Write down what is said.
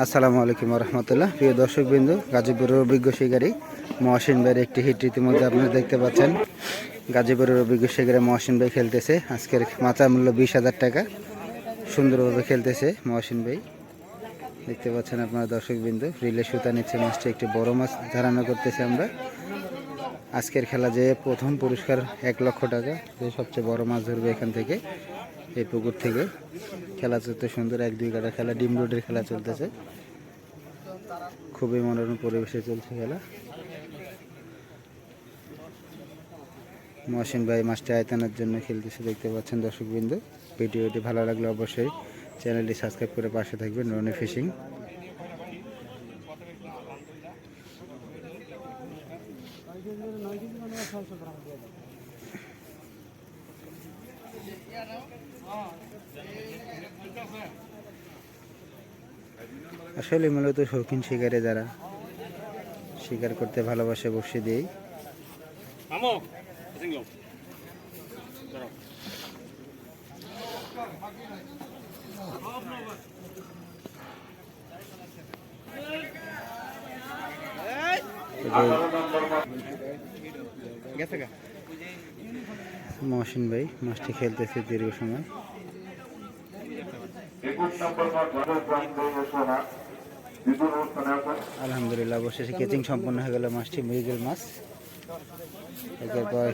আসসালামু আলাইকুম রহমতুল্লাহ প্রিয় দর্শক বিন্দু গাজীপুরের অভিজ্ঞ শিকারী মহসিন ভাইয়ের একটি হিট ইতিমধ্যে আপনারা দেখতে পাচ্ছেন। গাজীপুরের অভিজ্ঞ শিকারী মহসিন ভাই খেলতেছে। আজকের মাথা মূল্য বিশ হাজার টাকা। সুন্দরভাবে খেলতেছে মহসিন ভাই। দেখতে পাচ্ছেন আপনারা দর্শক বিন্দু রিলে সুতা নিচ্ছে মাছটি, একটি বড় মাছ ধারণা করতেছে আমরা। আজকের খেলা যে প্রথম পুরস্কার এক লক্ষ টাকা, যে সবচেয়ে বড় মাছ ধরবে এখান থেকে, এই পুকুর থেকে। খেলা চলতে সুন্দর, এক, দুই কাটা খেলা, ডিম রোডের খেলা চলতেছে। খুবই মনোরম পরিবেশে চলছে খেলা। মহসিন ভাই মাস্টার আয়তানের জন্য খেলতেছে, দেখতে পাচ্ছেন দর্শক বিন্দু ভিডিওটি ভালো লাগলে অবশ্যই চ্যানেলটি সাবস্ক্রাইব করে পাশে থাকবেন, রনি ফিশিং। আসলে মূলত শৌখিন শিকারে যারা শিকার করতে ভালোবাসে বসে দিয়েই. গেছে মহসিন ভাই মাছটি খেলতেছে দীর্ঘ সময়। আলহামদুলিল্লাহ অবশেষে কেচিং সম্পন্ন হয়ে গেল মাছটি মৃগেল মাছ। একের পর